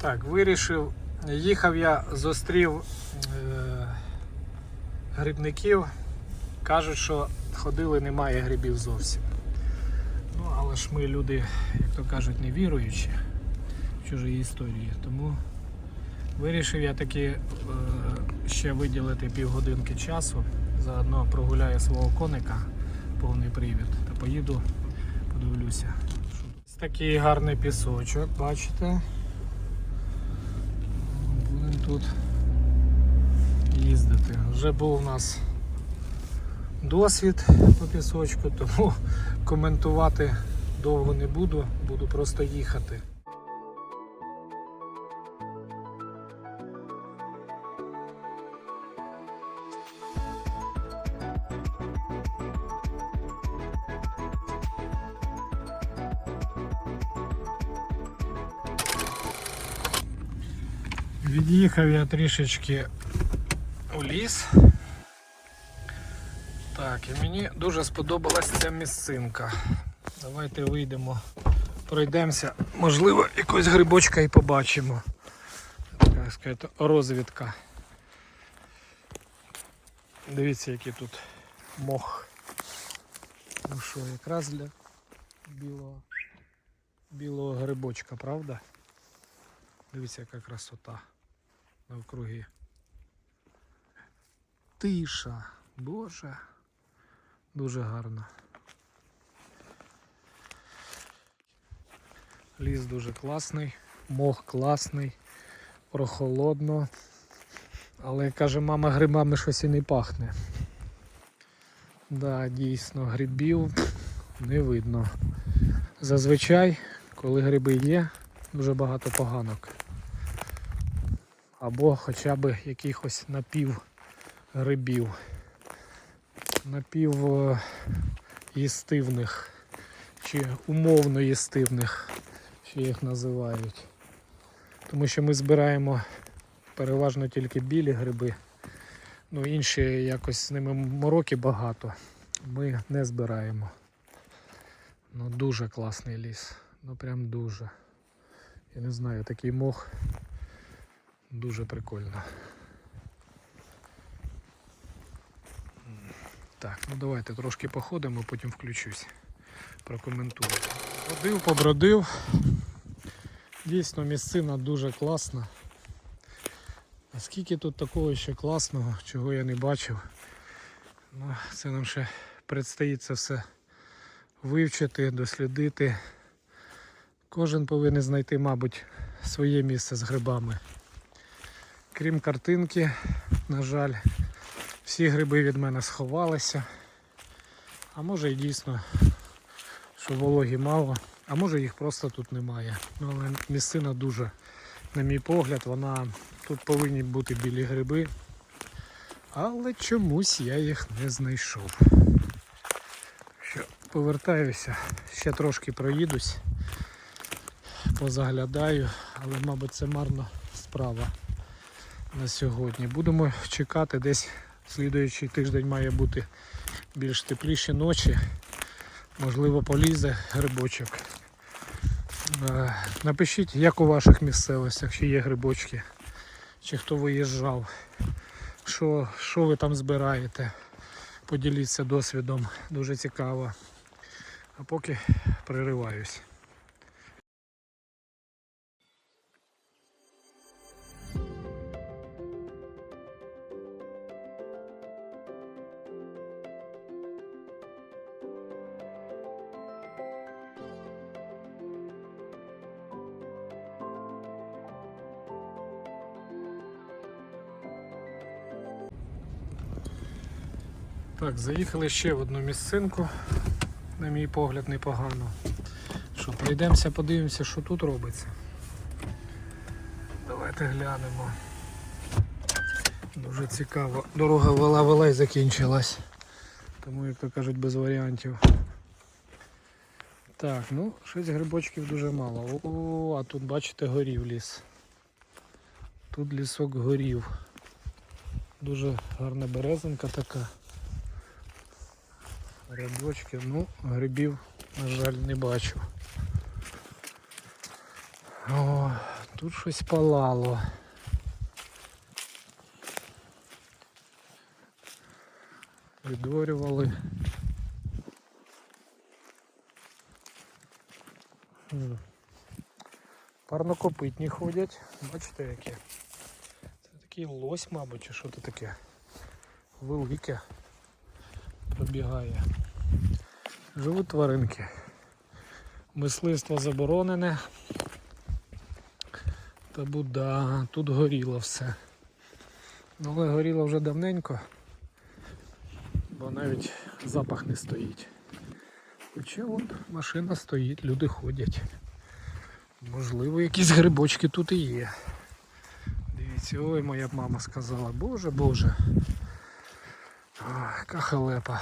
Так, вирішив. Їхав я, зустрів е, грибників. Кажуть, що ходили, немає грибів зовсім. Ну, але ж ми люди, як то кажуть, не віруючі в чужі історії. Тому вирішив я таки е, ще виділити півгодинки часу. Заодно прогуляю свого коника повний привід та поїду, подивлюся. Ось такий гарний пісочок, бачите? Тут їздити. Вже був у нас досвід по пісочку, тому коментувати довго не буду, буду просто їхати. Від'їхав я трішечки у ліс. Так, і мені дуже сподобалась ця місцинка. Давайте вийдемо, пройдемося. Можливо, якогось грибочка і побачимо. Така сказати, розвідка. Дивіться, який тут мох. Ну що, якраз для білого, білого грибочка, правда? Дивіться, яка красота навкруги. Тиша, боже. Дуже гарно. Ліс дуже класний, мох класний, прохолодно. Але каже мама, грибами щось і не пахне. Да, дійсно, грибів не видно. Зазвичай, коли гриби є, дуже багато поганок. Або хоча б якихось напів грибів. Напів е, їстивних чи умовно їстивних, ще їх називають. Тому що ми збираємо переважно тільки білі гриби. Ну інші якось з ними мороки багато. Ми не збираємо. Ну дуже класний ліс. Ну прям дуже. Я не знаю, такий мох дуже прикольно. Так, ну давайте трошки походимо, потім включусь. Прокоментую. Ходив, побродив. Дійсно місцина дуже класна. А скільки тут такого ще класного, чого я не бачив. Ну, це нам ще предстоїть це все вивчити, дослідити. Кожен повинен знайти, мабуть, своє місце з грибами. Крім картинки, на жаль, всі гриби від мене сховалися. А може і дійсно, що вологі мало, а може їх просто тут немає. Ну, але місцина дуже, на мій погляд, вона тут повинні бути білі гриби. Але чомусь я їх не знайшов. Що, повертаюся, ще трошки проїдусь, позаглядаю, але мабуть це марна справа на сьогодні. Будемо чекати десь слідуючий тиждень має бути більш тепліші ночі. Можливо, полізе грибочок. Е, Напишіть, як у ваших місцевостях, чи є грибочки, чи хто виїжджав, що, що ви там збираєте. Поділіться досвідом, дуже цікаво. А поки пририваюсь. Так, заїхали ще в одну місцинку, на мій погляд, непогано. Що, пройдемося, подивимося, що тут робиться. Давайте глянемо. Дуже цікаво. Дорога вела вела і закінчилась. Тому, як то кажуть, без варіантів. Так, ну, щось грибочків дуже мало. О, а тут, бачите, горів ліс. Тут лісок горів. Дуже гарна березинка така. Рядочки, ну, грибів, на жаль, не бачу. О, тут щось палало. Відорювали. Парнокопитні ходять. Бачите які? Це такий лось, мабуть, чи що це таке? Велике пробігає. Живуть тваринки. Мисливство заборонене. Та буда, тут горіло все. Але горіло вже давненько, бо навіть запах не стоїть. Хоча от машина стоїть, люди ходять. Можливо, якісь грибочки тут і є. Дивіться, ой, моя мама сказала, боже боже. Ой, яка халепа.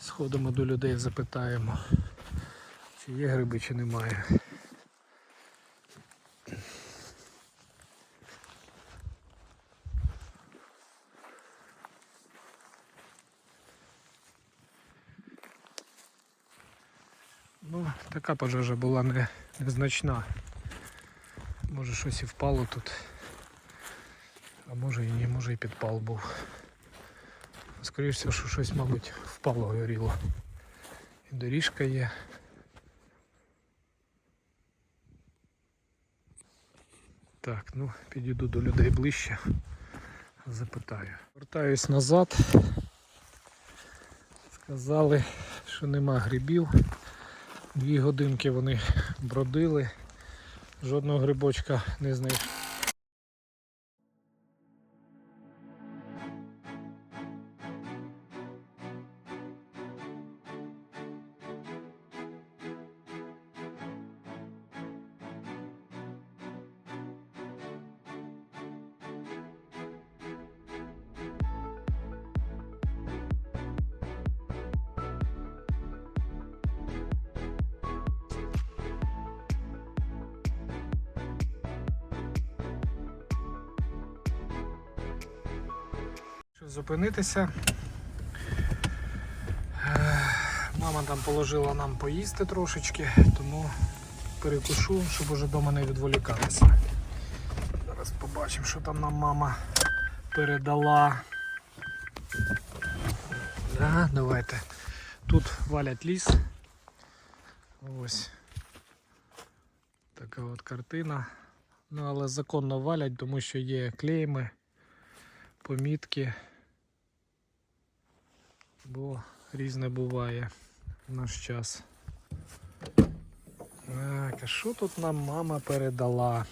Сходимо до людей, запитаємо, чи є гриби, чи немає. Ну, така пожежа була не, незначна. Може щось і впало тут. А може і ні, може і підпал був. Скоріше що щось, мабуть, впало горіло. І доріжка є. Так, ну підійду до людей ближче. Запитаю. Вертаюсь назад. Сказали, що нема грибів. Дві годинки вони бродили. Жодного грибочка не знайшли. Зупинитися. Мама там положила нам поїсти трошечки, тому перекушу, щоб уже вдома не відволікатися. Зараз побачимо, що там нам мама передала. Да, давайте. Тут валять ліс. Ось. Така от картина. Ну, але законно валять, тому що є клейми помітки, бо різне буває в наш час. Так, а що тут нам мама передала?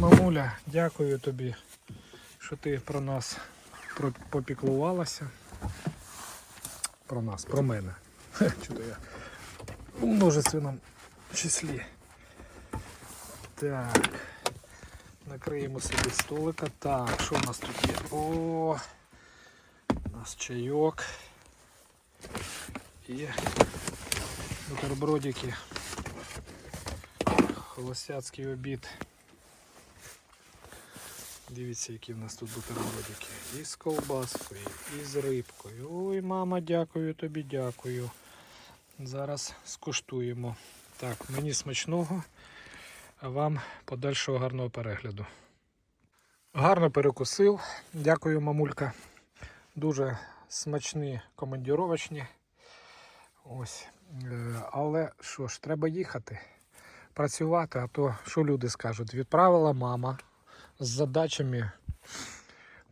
Мамуля, дякую тобі, що ти про нас попіклувалася. Про нас, про мене. Чого я у множественному числі. Так. Накриємо собі столика. Так, що у нас тут є? О, у нас чайок. І бутербродики. Холостяцький обід. Дивіться, які в нас тут бутербродики. І з колбаскою, і з рибкою. Ой, мама, дякую тобі, дякую. Зараз скуштуємо. Так, мені смачного. Вам подальшого гарного перегляду. Гарно перекусив. Дякую, мамулька. Дуже смачні командіровочні. Ось. Е, Але що ж, треба їхати, працювати, а то що люди скажуть? Відправила мама з задачами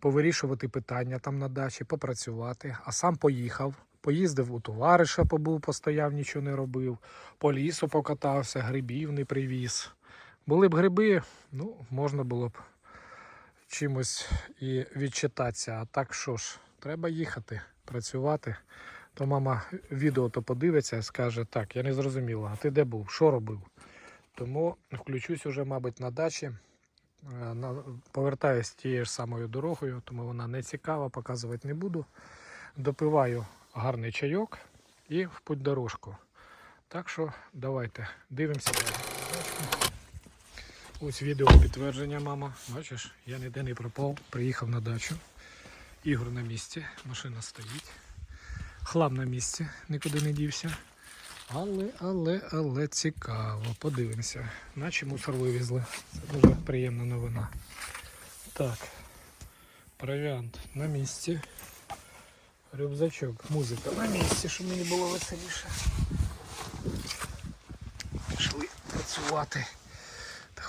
повирішувати питання там на дачі, попрацювати, а сам поїхав. Поїздив у товариша, побув, постояв, нічого не робив, по лісу покатався, грибів не привіз. Були б гриби, ну, можна було б чимось і відчитатися. А так що ж, треба їхати, працювати. То мама відео то подивиться і скаже, так, я не зрозуміла, а ти де був, що робив? Тому включусь уже, мабуть, на дачі. Е, Повертаюсь тією ж самою дорогою, тому вона не цікава, показувати не буду. Допиваю гарний чайок і в путь дорожку. Так що давайте дивимося. Ось відео підтвердження, мама. Бачиш, я ніде не пропав, приїхав на дачу. Ігор на місці, машина стоїть. Хлам на місці, нікуди не дівся. Але, але, але цікаво. Подивимося. Наче мусор вивезли. Це дуже приємна новина. Так. Провіант на місці. Рюкзачок, музика на місці, щоб мені було веселіше. Пішли працювати.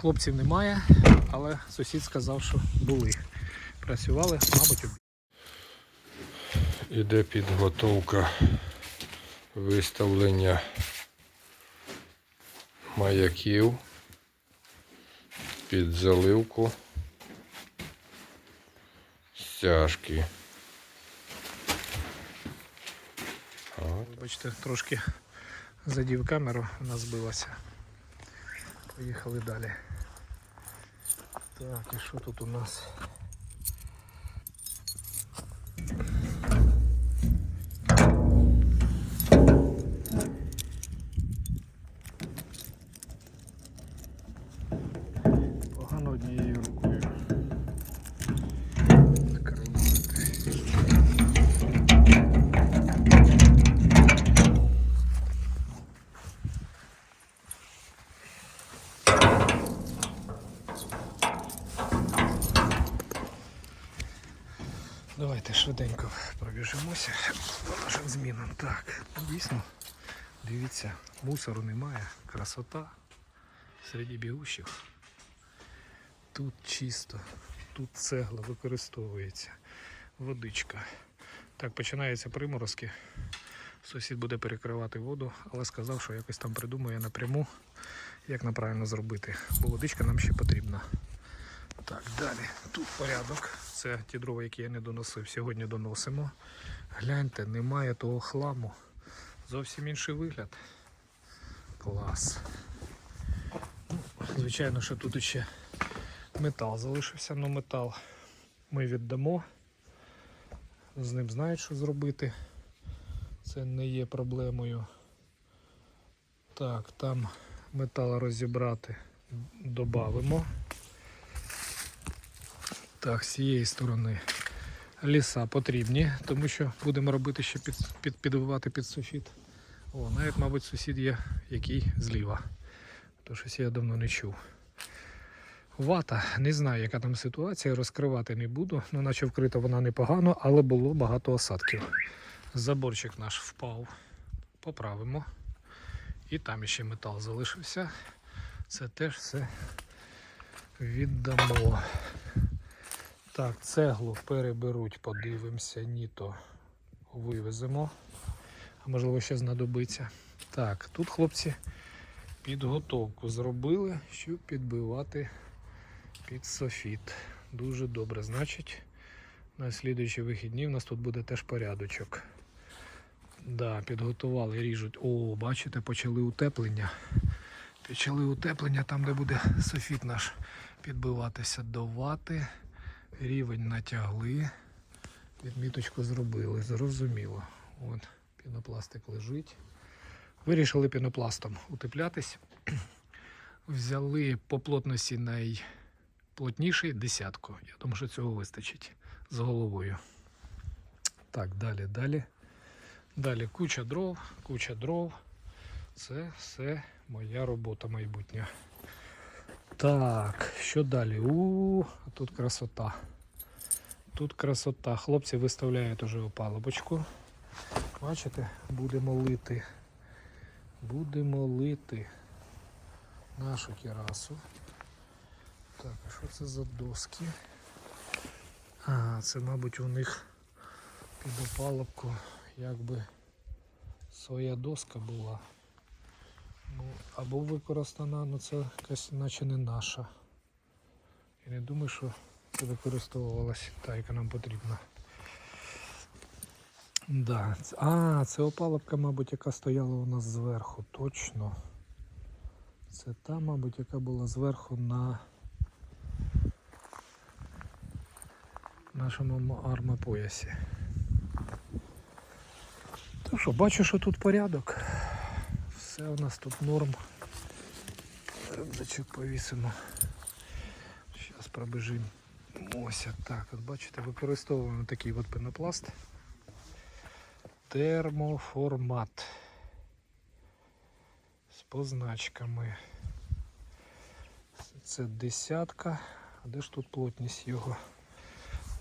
Хлопців немає, але сусід сказав, що були. Працювали, мабуть, обід. Іде підготовка виставлення маяків під заливку стяжки. Бачите, трошки задів камеру, вона збилася. Поїхали далі. Так, і що тут у нас? Давайте швиденько пробіжимося по нашим змінам. Так, дійсно, дивіться, мусору немає, красота серед бігущих. Тут чисто, тут цегла використовується, водичка. Так, починаються приморозки. Сусід буде перекривати воду, але сказав, що якось там придумає напряму, як нам правильно зробити, бо водичка нам ще потрібна. Так, далі. Тут порядок. Це ті дрова, які я не доносив. Сьогодні доносимо. Гляньте, немає того хламу. Зовсім інший вигляд. Клас. Ну, звичайно, що тут ще метал залишився, але метал ми віддамо. З ним знають, що зробити. Це не є проблемою. Так, там метал розібрати додамо. Так, з цієї сторони ліса потрібні, тому що будемо робити ще під, під, підбивати під софіт. О, навіть, мабуть, сусід є, який зліва. То щось я давно не чув. Вата, не знаю, яка там ситуація, розкривати не буду. Ну, наче вкрита вона непогано, але було багато осадків. Заборчик наш впав. Поправимо. І там ще метал залишився. Це теж все віддамо. Так, цеглу переберуть, подивимося, ні то вивеземо. А можливо ще знадобиться. Так, тут хлопці підготовку зробили, щоб підбивати під софіт. Дуже добре. Значить, на слідуючі вихідні в нас тут буде теж порядочок. Да, підготували, ріжуть. О, бачите, почали утеплення. Почали утеплення там, де буде софіт наш підбиватися до вати. Рівень натягли. Відміточку зробили, зрозуміло. От, пінопластик лежить. Вирішили пінопластом утеплятись. Взяли по плотності найплотніший десятку. Я думаю, що цього вистачить з головою. Так, далі, далі. Далі куча дров, куча дров. Це все моя робота майбутня. Так, що далі? У, тут красота. Тут красота. Хлопці виставляють уже опалубочку. Бачите, будемо лити. Будемо лити нашу терасу. Так, а що це за доски? А, це, мабуть, у них під опалубку якби своя доска була. Ну, або використана, але це якась наче не наша. Я не думаю, що це використовувалась та, яка нам потрібна. Да. А, це опалубка, мабуть, яка стояла у нас зверху, точно. Це та, мабуть, яка була зверху на нашому армопоясі. То що, бачу, що тут порядок. Все у нас тут норм. Рюкзачок повісимо. Зараз пробежимо. Ось так. От бачите, використовуємо такий от пенопласт. Термоформат. з позначками. Це десятка. А де ж тут плотність його?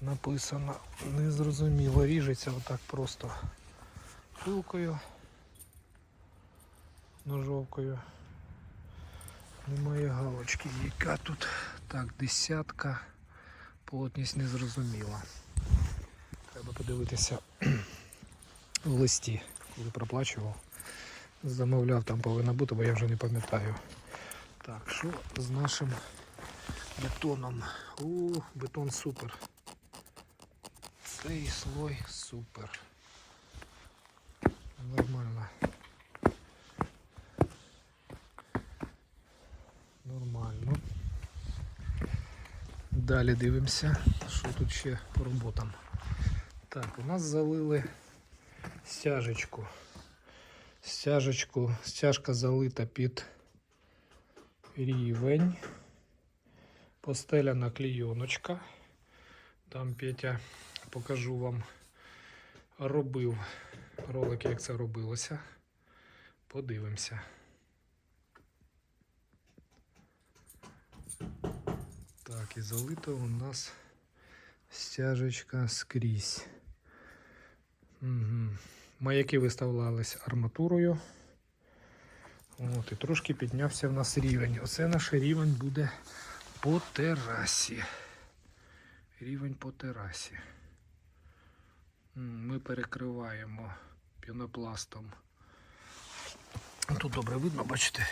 Написано. Незрозуміло. Ріжеться отак просто пилкою. Ножовкою. Немає галочки. Яка тут? Так, десятка. Плотність незрозуміла. Треба подивитися в листі, коли проплачував. Замовляв, там повинна бути, бо я вже не пам'ятаю. Так, що з нашим бетоном? О, бетон супер. Цей слой супер. Нормально. Далі дивимося, що тут ще по роботам. Так, у нас залили стяжечку. Стяжечку, стяжка залита під рівень. Постеляна клійоночка. Там Петя покажу вам робив ролик, як це робилося. Подивимося. Так, і залита у нас стяжечка скрізь. Угу. Маяки виставлялись арматурою. От, і трошки піднявся в нас рівень. Оце наш рівень буде по терасі. Рівень по терасі. Ми перекриваємо пінопластом. Тут добре видно, бачите,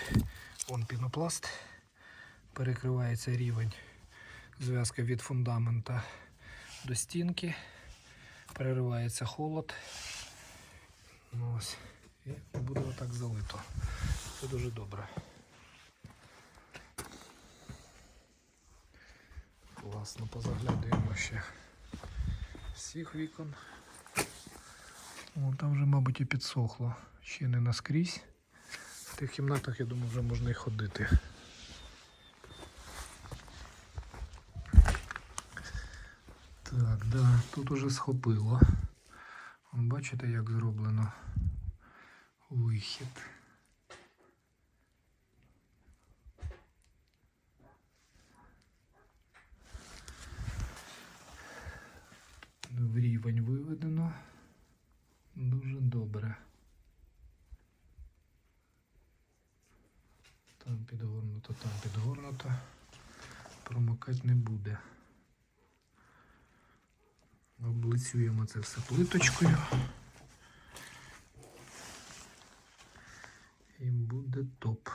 вон пінопласт. Перекривається рівень зв'язка від фундамента до стінки. Переривається холод. Ну, Ось. І буде отак залито. Це дуже добре. Класно, позаглядуємо ще всіх вікон. Вон там вже, мабуть, і підсохло. Ще не наскрізь. В тих кімнатах, я думаю, вже можна і ходити. Так, да, тут уже схопило. Бачите, як зроблено вихід. В рівень виведено. Дуже добре. Там підгорнуто, там підгорнуто. Промокати не буде. Облицюємо це все плиточкою. І буде топ.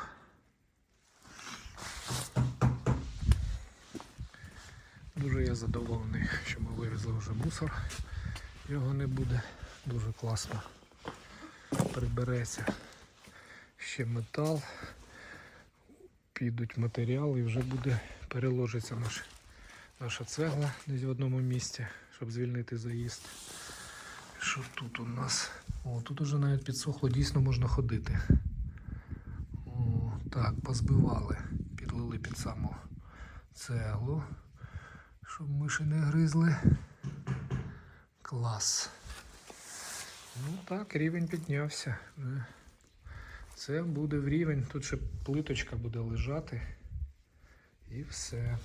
Дуже я задоволений, що ми вивезли вже мусор. Його не буде. Дуже класно. Прибереться ще метал. Підуть матеріали і вже буде переложиться наш, наша цегла десь в одному місці, щоб звільнити заїзд. Що тут у нас? О, тут уже навіть підсохло, дійсно можна ходити. О, так, позбивали, підлили під саму цеглу, щоб миші не гризли. Клас. Ну так, рівень піднявся. Е, Це буде в рівень, тут ще плиточка буде лежати. І все.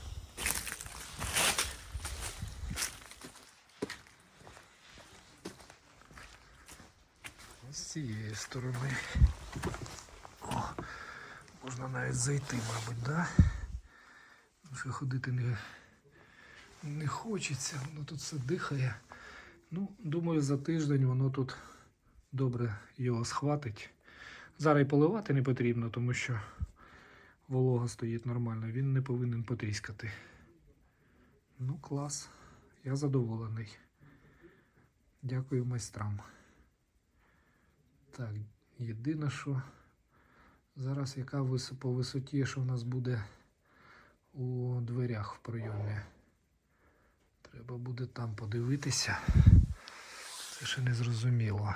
Цієї сторони. О, можна навіть зайти, мабуть, да? Вже ходити не, не хочеться, воно тут все дихає. Ну, думаю, за тиждень воно тут добре його схватить. Зараз і поливати не потрібно, тому що волога стоїть нормально, він не повинен потріскати. Ну, клас. Я задоволений. Дякую майстрам. Так, єдине, що зараз яка по висоті, що в нас буде у дверях в прийомі. Треба буде там подивитися. Це ще не зрозуміло.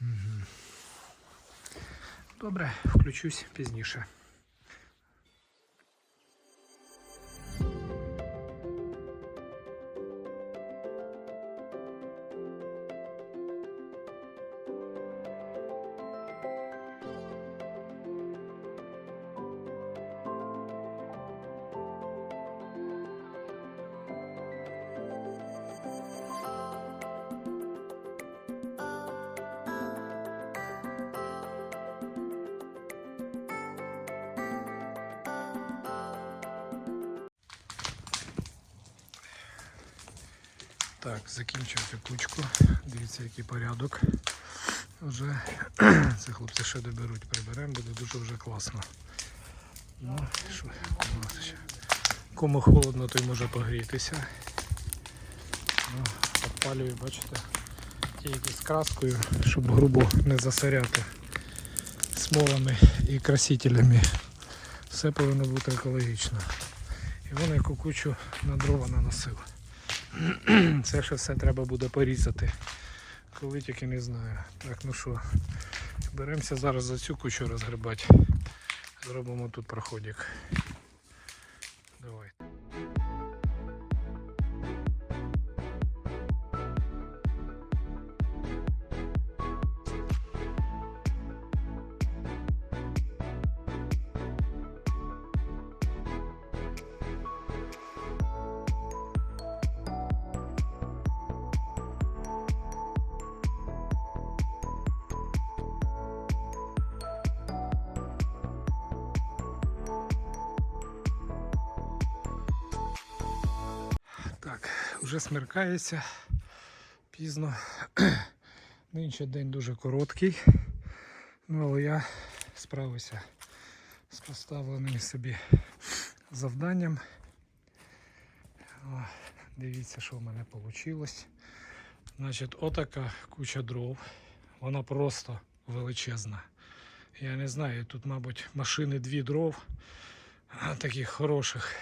Угу. Добре, включусь пізніше. Так, закінчив цю кучку. Дивіться, який порядок. Вже це хлопці ще доберуть, приберемо, буде дуже вже класно. Ну, що? Кому холодно, той може погрітися. Ну, Підпалюю, бачите, тільки з краскою, щоб грубо не засоряти смолами і красителями. Все повинно бути екологічно. І вон яку кучу на дрова наносив. Це ще все треба буде порізати. Коли тільки не знаю. Так, ну що, беремося зараз за цю кучу розгрібати. Зробимо тут проходик. Вже смеркається пізно. Нинче день дуже короткий. Ну, але я справився з поставленим собі завданням. О, дивіться, що в мене вийшло. Значить, отака куча дров. Вона просто величезна. Я не знаю, тут, мабуть, машини дві дров, таких хороших.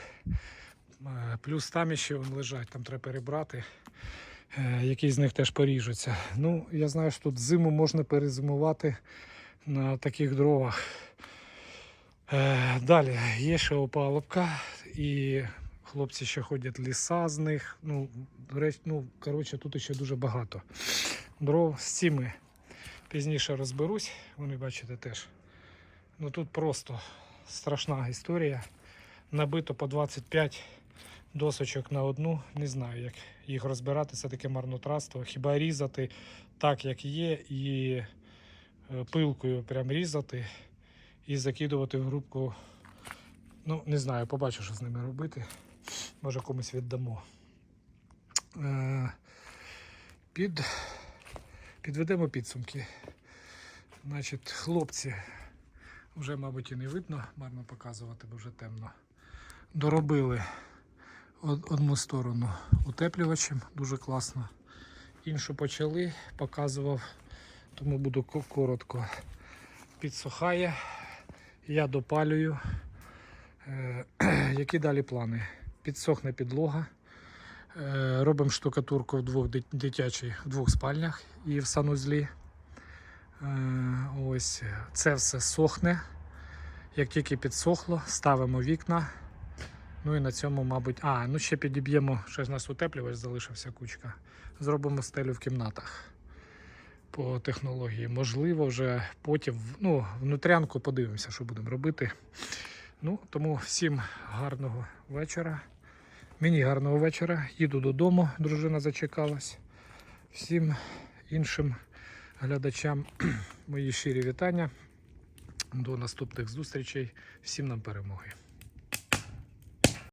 Е, Плюс там ще лежать, там треба перебрати. Е, Які з них теж поріжуться. Ну, я знаю, що тут зиму можна перезимувати на таких дровах. Е, Далі є ще опалубка, і хлопці ще ходять ліса з них. Ну, ну, коротше, тут ще дуже багато дров з цими. Пізніше розберусь, вони бачите теж. Ну тут просто страшна історія. Набито по 25 досочок на одну. Не знаю, як їх розбирати, це таке марнотратство. Хіба різати так, як є, і е, пилкою прям різати і закидувати в грубку. Ну, не знаю, побачу, що з ними робити. Може комусь віддамо. Е, Під... Підведемо підсумки. Значить, хлопці, вже, мабуть, і не видно, марно показувати, бо вже темно. Доробили одну сторону утеплювачем, дуже класно. Іншу почали, показував, тому буду коротко. Підсухає, я допалюю. Е, Які далі плани? Підсохне підлога. Е, Робимо штукатурку в двох дит- дитячій, в двох спальнях і в санузлі. Е, Ось це все сохне. Як тільки підсохло, ставимо вікна. Ну і на цьому, мабуть. А, ну ще підіб'ємо, ж у нас утеплювач залишився кучка. Зробимо стелю в кімнатах по технології. Можливо, вже потім ну, внутрянку подивимося, що будемо робити. Ну, тому всім гарного вечора. Мені гарного вечора. Їду додому, дружина зачекалась. Всім іншим глядачам мої щирі вітання. До наступних зустрічей. Всім нам перемоги.